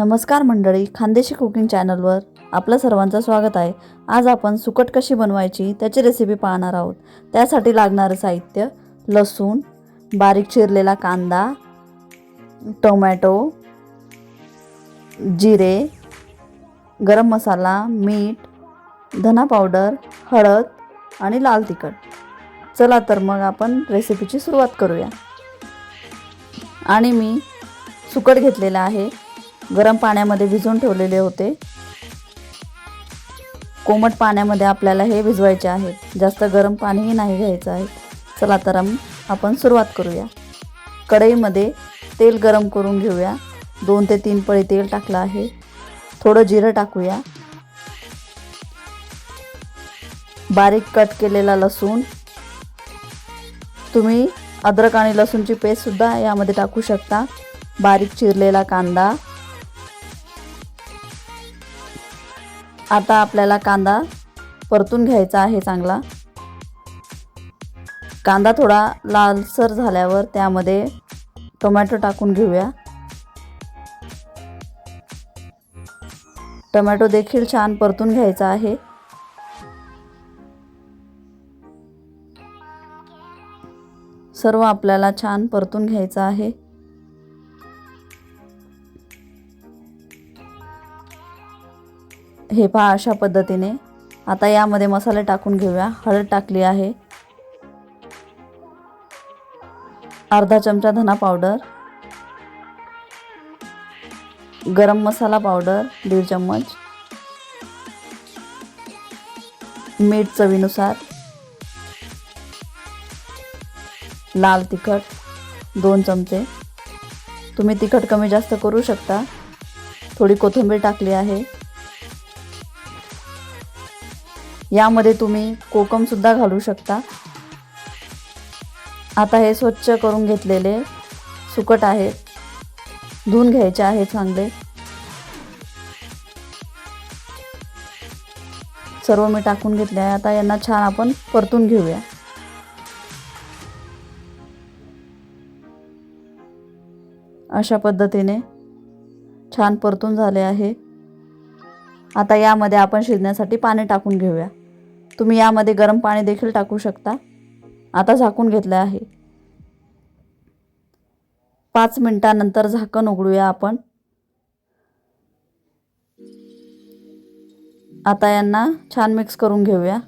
नमस्कार मंडळी खानदेशी कुकिंग चॅनलवर आपलं सर्वांचं स्वागत आहे. आज आपण सुकट कशी बनवायची त्याची रेसिपी पाहणार आहोत. त्यासाठी लागणारं साहित्य लसूण बारीक चिरलेला कांदा टोमॅटो जिरे गरम मसाला मीठ धना पावडर हळद आणि लाल तिखट. चला तर मग आपण रेसिपीची सुरुवात करूया. आणि मी सुकट घेतलेलं आहे. गरम पाण्यामध्ये भिजवून ठेवलेले होते. कोमट पाण्यामध्ये आपल्याला हे भिजवायचे आहेत जास्त गरम पाणीही नाही घ्यायचं आहे. चला तर आपण सुरुवात करूया. कढईमध्ये तेल गरम करून घेऊया. दोन ते तीन पळी तेल टाकलं आहे. थोडं जिरं टाकूया. बारीक कट केलेला लसूण. तुम्ही अद्रक आणि लसूणची पेस्टसुद्धा यामध्ये टाकू शकता. बारीक चिरलेला कांदा. आता आपल्याला कांदा परतून घ्यायचा आहे चांगला. कांदा थोडा लालसर झाल्यावर त्यामध्ये टोमॅटो टाकून घेऊया. टोमॅटो देखील छान परतून घ्यायचा आहे. सर्व आपल्याला छान परतून घ्यायचं आहे. हे पहा अशा पद्धतीने. आता यामध्ये मसाले टाकून घेऊया. हळद टाकली आहे. अर्धा चमचा धना पावडर. गरम मसाला पावडर दीड चम्मच. मीठ चवीनुसार. लाल तिखट दोन चमचे. तुम्ही तिखट कमी जास्त करू शकता. थोडी कोथिंबीर टाकली आहे. यामध्ये तुम्ही कोकमसुद्धा घालू शकता. आता हे स्वच्छ करून घेतलेले सुकट आहेत धुवून घ्यायचे आहे चांगले. सर्व मी टाकून घेतले आहे. आता यांना छान आपण परतून घेऊया. अशा पद्धतीने छान परतून झाले आहे. आता यामध्ये आपण शिजण्यासाठी पाणी टाकून घेऊया. तुम्ही यामध्ये गरम पाणी देखील टाकू शकता. आता झाकून घेतलं आहे. पाच मिनटानंतर झाकण उघडूया आपण. आता यांना छान मिक्स करून घेऊया.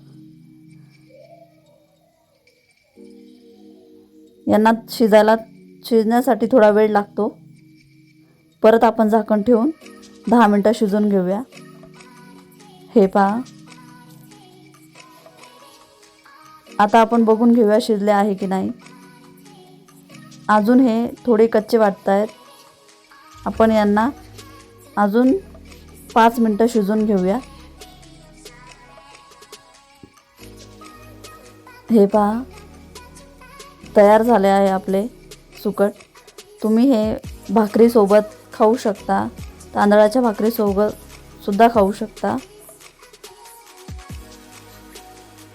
यांना शिजायला शिजण्यासाठी थोडा वेळ लागतो. परत आपण झाकण ठेवून दहा मिनटं शिजवून घेऊया. हे पहा. आता आपण बघून घेऊया शिजले आहे की नाही. अजून हे थोडे कच्चे वाटत आहेत आपण यांना अजून पाच मिनटं शिजून घेऊया. हे पहा. तयार झाले आहे आपले सुकट. तुम्ही हे भाकरीसोबत खाऊ शकता. तांदळाच्या भाकरीसोबत सुद्धा खाऊ शकता.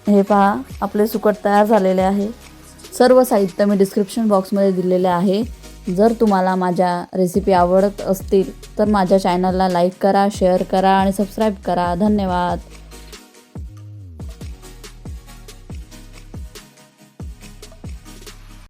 हे पहा आपले सुकट तयार झालेले आहे. सर्व साहित्य मी डिस्क्रिप्शन बॉक्समध्ये दिलेले आहे. जर तुम्हाला माझ्या रेसिपी आवडत असतील तर माझ्या चॅनलला लाईक करा शेअर करा आणि सबस्क्राईब करा. धन्यवाद.